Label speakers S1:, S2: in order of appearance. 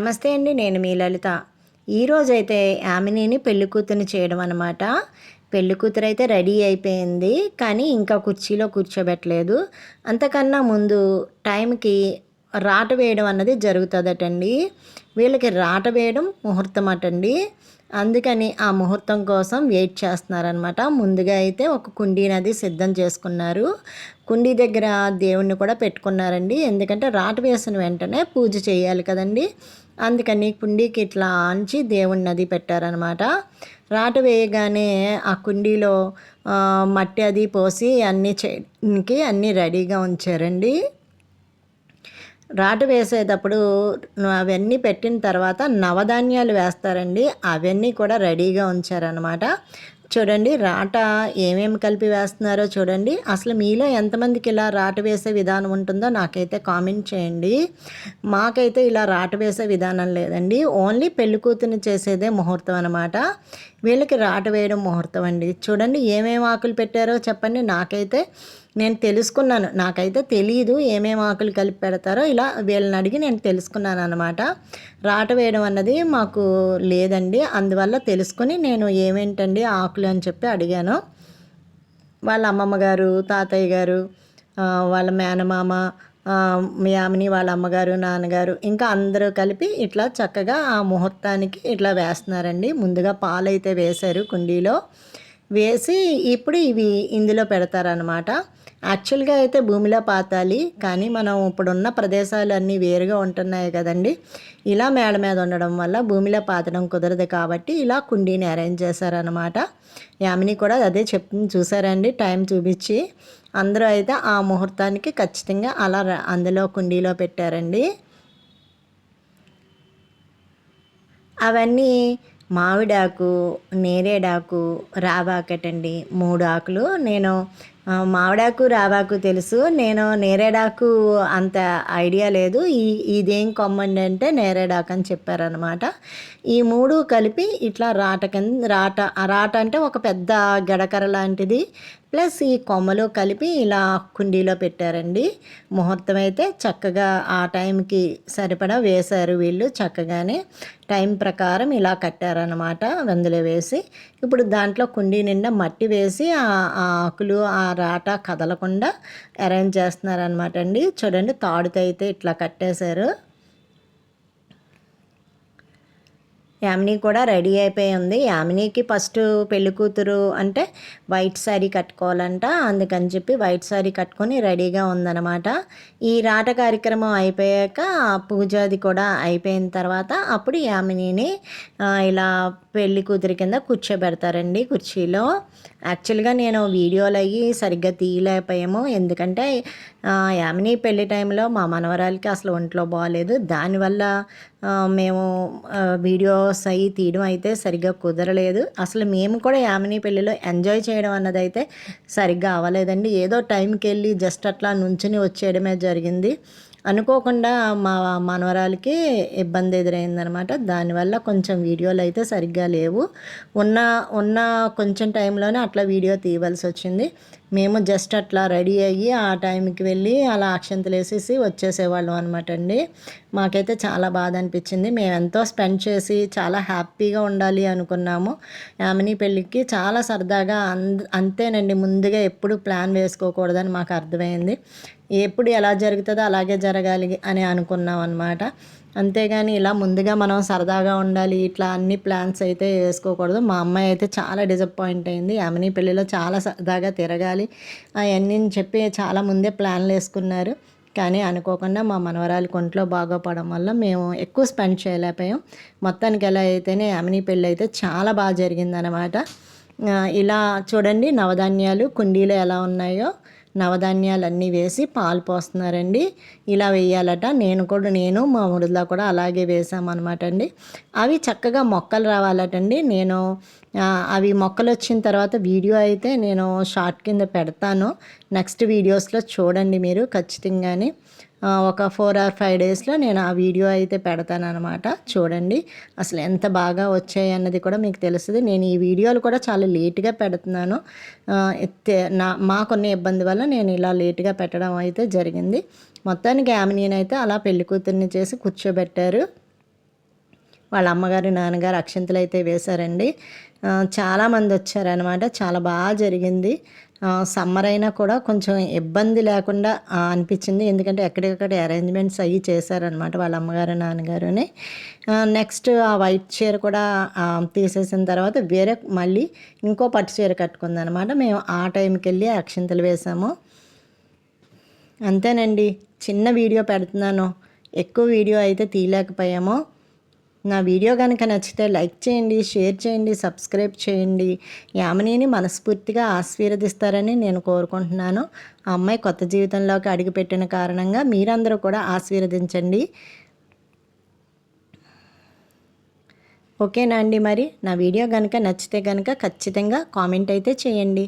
S1: నమస్తే అండి నేను మీ లలిత. ఈరోజైతే యామినీని పెళ్ళి కూతురిని చేయడం అనమాట పెళ్ళి కూతురు అయితే రెడీ అయిపోయింది కానీ ఇంకా కుర్చీలో కూర్చోబెట్టలేదు. అంతకన్నా ముందు టైంకి రాట వేయడం అన్నది జరుగుతుందటండి. వీళ్ళకి రాట వేయడం ముహూర్తం అటండి అందుకని ఆ ముహూర్తం కోసం వెయిట్ చేస్తున్నారనమాట ముందుగా అయితే ఒక కుండీని అది సిద్ధం చేసుకున్నారు. కుండీ దగ్గర దేవుణ్ణి కూడా పెట్టుకున్నారండి. ఎందుకంటే రాట వేసిన వెంటనే పూజ చేయాలి కదండి. అందుకని కుండీకి ఇట్లా ఆంచి దేవుణ్ణి అది పెట్టారనమాట రాట వేయగానే ఆ కుండీలో మట్టి అది పోసి అన్నీ చేయడానికి అన్నీ రెడీగా ఉంచారండి. రాటు వేసేటప్పుడు అవన్నీ పెట్టిన తర్వాత నవధాన్యాలు వేస్తారండి. అవన్నీ కూడా రెడీగా ఉంచారనమాట చూడండి రాట ఏమేమి కలిపి వేస్తున్నారో చూడండి. అసలు మీలో ఎంతమందికి ఇలా రాట వేసే విధానం ఉంటుందో నాకైతే కామెంట్ చేయండి. మాకైతే ఇలా రాట వేసే విధానం లేదండి. ఓన్లీ పెళ్ళి కూతురు చేసేదే ముహూర్తం అనమాట వీళ్ళకి రాట వేయడం ముహూర్తం అండి. చూడండి ఏమేమి ఆకులు పెట్టారో చెప్పండి. నాకైతే నేను తెలుసుకున్నాను. నాకైతే తెలియదు ఏమేమి ఆకులు కలిపి పెడతారో ఇలా వీళ్ళని అడిగి నేను తెలుసుకున్నాను అనమాట రాట వేయడం అన్నది మాకు లేదండి. అందువల్ల తెలుసుకొని నేను ఏమేంటండి ఆకులు అని చెప్పి అడిగాను. వాళ్ళ అమ్మమ్మ గారు తాతయ్య గారు వాళ్ళ మేనమామ యామిని వాళ్ళ అమ్మగారు నాన్నగారు ఇంకా అందరూ కలిపి ఇట్లా చక్కగా ఆ ముహూర్తానికి ఇట్లా వేస్తున్నారండి. ముందుగా పాలైతే వేశారు కుండీలో. వేసి ఇప్పుడు ఇవి ఇందులో పెడతారనమాట యాక్చువల్గా అయితే భూమిలో పాతాలి కానీ మనం ఇప్పుడున్న ప్రదేశాలు అన్నీ వేరుగా ఉంటున్నాయి కదండి. ఇలా మేడ మీద ఉండడం వల్ల భూమిలో పాతడం కుదరదు కాబట్టి ఇలా కుండీని అరేంజ్ చేశారనమాట యామిని కూడా అదే చెప్ చూసారండి టైం చూపించి. అందరూ అయితే ఆ ముహూర్తానికి ఖచ్చితంగా అలా అందులో కుండీలో పెట్టారండి. అవన్నీ మామిడాకు నేరేడాకు రావాకటండి. మూడు ఆకులు. నేను మామిడాకు రావాకు తెలుసు. నేను నేరేడాకు అంత ఐడియా లేదు. ఈ ఇదేం కొమ్మండి అంటే నేరేడాకు అని చెప్పారనమాట ఈ మూడు కలిపి ఇట్లా రాట కింద రాట రాట అంటే ఒక పెద్ద గడకర లాంటిది. ప్లస్ ఈ కొమ్మలు కలిపి ఇలా కుండీలో పెట్టారండి. ముహూర్తం అయితే చక్కగా ఆ టైంకి సరిపడా వేశారు వీళ్ళు చక్కగానే. టైం ప్రకారం ఇలా కట్టారనమాట వెందులో వేసి. ఇప్పుడు దాంట్లో కుండీ నిండా మట్టి వేసి ఆ ఆకులు ఆ రాట కదలకుండా అరేంజ్ చేస్తున్నారనమాట అండి. చూడండి తాడుతో అయితే ఇట్లా కట్టేశారు. యామిని కూడా రెడీ అయిపోయి ఉంది. యామినికి ఫస్ట్ పెళ్ళి కూతురు అంటే వైట్ శారీ కట్టుకోవాలంట. అందుకని చెప్పి వైట్ శారీ కట్టుకొని రెడీగా ఉందన్నమాట. ఈ రాట కార్యక్రమం అయిపోయాక పూజాది కూడా అయిపోయిన తర్వాత అప్పుడు యామినిని ఇలా పెళ్ళి కూతురి కింద కూర్చోబెడతారండి కుర్చీలో. యాక్చువల్గా నేను వీడియోలు అయ్యి సరిగ్గా తీయలేకపోయాము. ఎందుకంటే యామిని పెళ్ళి టైంలో మా మనవరాలకి అసలు ఒంట్లో బాగాలేదు దానివల్ల మేము వీడియోస్ అవి తీయడం అయితే సరిగ్గా కుదరలేదు. అసలు మేము కూడా యామిని పెళ్ళిలో ఎంజాయ్ చేయడం అన్నది అయితే సరిగ్గా అవ్వలేదండి. ఏదో టైంకి వెళ్ళి జస్ట్ అట్లా నుంచుని వచ్చేయడమే జరిగింది. అనుకోకుండా మా మనవరాలకి ఇబ్బంది ఎదురైందనమాట దానివల్ల కొంచెం వీడియోలు అయితే సరిగ్గా లేవు. ఉన్న ఉన్న కొంచెం టైంలోనే అట్లా వీడియో తీయవలసి వచ్చింది. మేము జస్ట్ అట్లా రెడీ అయ్యి ఆ టైంకి వెళ్ళి అలా అక్షంతలు వేసేసి వచ్చేసేవాళ్ళం అనమాట అండి. మాకైతే చాలా బాధ అనిపించింది. మేము ఎంతో స్పెండ్ చేసి చాలా హ్యాపీగా ఉండాలి అనుకున్నాము. యామిని పెళ్ళికి చాలా సరదాగా అంతేనండి. ముందుగా ఎప్పుడు ప్లాన్ వేసుకోకూడదని మాకు అర్థమైంది. ఎప్పుడు ఎలా జరుగుతుందో అలాగే జరగాలి అని అనుకున్నాం అనమాట అంతేగాని ఇలా ముందుగా మనం సరదాగా ఉండాలి ఇట్లా అన్ని ప్లాన్స్ అయితే వేసుకోకూడదు. మా అమ్మాయి అయితే చాలా డిసప్పాయింట్ అయింది. అమ్మని పెళ్ళిలో చాలా సరదాగా తిరగాలి. అవన్నీ చెప్పి చాలా ముందే ప్లాన్లు వేసుకున్నారు. కానీ అనుకోకుండా మా మనవరాలి కొంట్లో బాగోపడడం వల్ల మేము ఎక్కువ స్పెండ్ చేయలేకపోయాం. మొత్తానికి ఎలా అయితేనే అమిని పెళ్ళి అయితే చాలా బాగా జరిగిందనమాట ఇలా చూడండి నవధాన్యాలు కుండీలు ఎలా ఉన్నాయో. నవధాన్యాలన్నీ వేసి పాలు పోస్తున్నారండి. ఇలా వేయాలట. నేను కూడా నేను మా ఊరిలో కూడా అలాగే వేసామన్నమాట అండి. అవి చక్కగా మొక్కలు రావాలటండి. నేను అవి మొక్కలు వచ్చిన తర్వాత వీడియో అయితే నేను షార్ట్ కింద పెడతాను. నెక్స్ట్ వీడియోస్లో చూడండి మీరు ఖచ్చితంగానే. ఒక ఫోర్ ఆర్ ఫైవ్ డేస్లో నేను ఆ వీడియో అయితే పెడతాను అనమాట చూడండి అసలు ఎంత బాగా వచ్చాయి అన్నది కూడా మీకు తెలుస్తుంది. నేను ఈ వీడియోలు కూడా చాలా లేట్గా పెడుతున్నాను. నా కొన్ని ఇబ్బంది వల్ల నేను ఇలా లేట్గా పెట్టడం అయితే జరిగింది. మొత్తానికి ఆమె నేనైతే అలా పెళ్ళి కూతుర్ని చేసి కూర్చోబెట్టారు. వాళ్ళ అమ్మగారు నాన్నగారు అక్షంతలు అయితే వేశారండి చాలామంది వచ్చారనమాట చాలా బాగా జరిగింది. సమ్మర్ అయినా కూడా కొంచెం ఇబ్బంది లేకుండా అనిపించింది. ఎందుకంటే ఎక్కడికక్కడ అరేంజ్మెంట్స్ అయ్యి చేశారనమాట వాళ్ళ అమ్మగారు నాన్నగారుని. నెక్స్ట్ ఆ వైట్ చీర కూడా తీసేసిన తర్వాత వేరే మళ్ళీ ఇంకో పట్టు చీర కట్టుకుందనమాట మేము ఆ టైంకి వెళ్ళి అక్షంతలు వేసాము అంతేనండి. చిన్న వీడియో పెడుతున్నాను. ఎక్కువ వీడియో అయితే తీయలేకపోయాము. నా వీడియో కనుక నచ్చితే లైక్ చేయండి షేర్ చేయండి సబ్స్క్రైబ్ చేయండి. యామనీని మనస్ఫూర్తిగా ఆశీర్వదిస్తారని నేను కోరుకుంటున్నాను. ఆ అమ్మాయి కొత్త జీవితంలోకి అడుగుపెట్టిన కారణంగా మీరందరూ కూడా ఆశీర్వదించండి. ఓకేనా అండి మరి? నా వీడియో కనుక నచ్చితే కనుక ఖచ్చితంగా కామెంట్ అయితే చేయండి.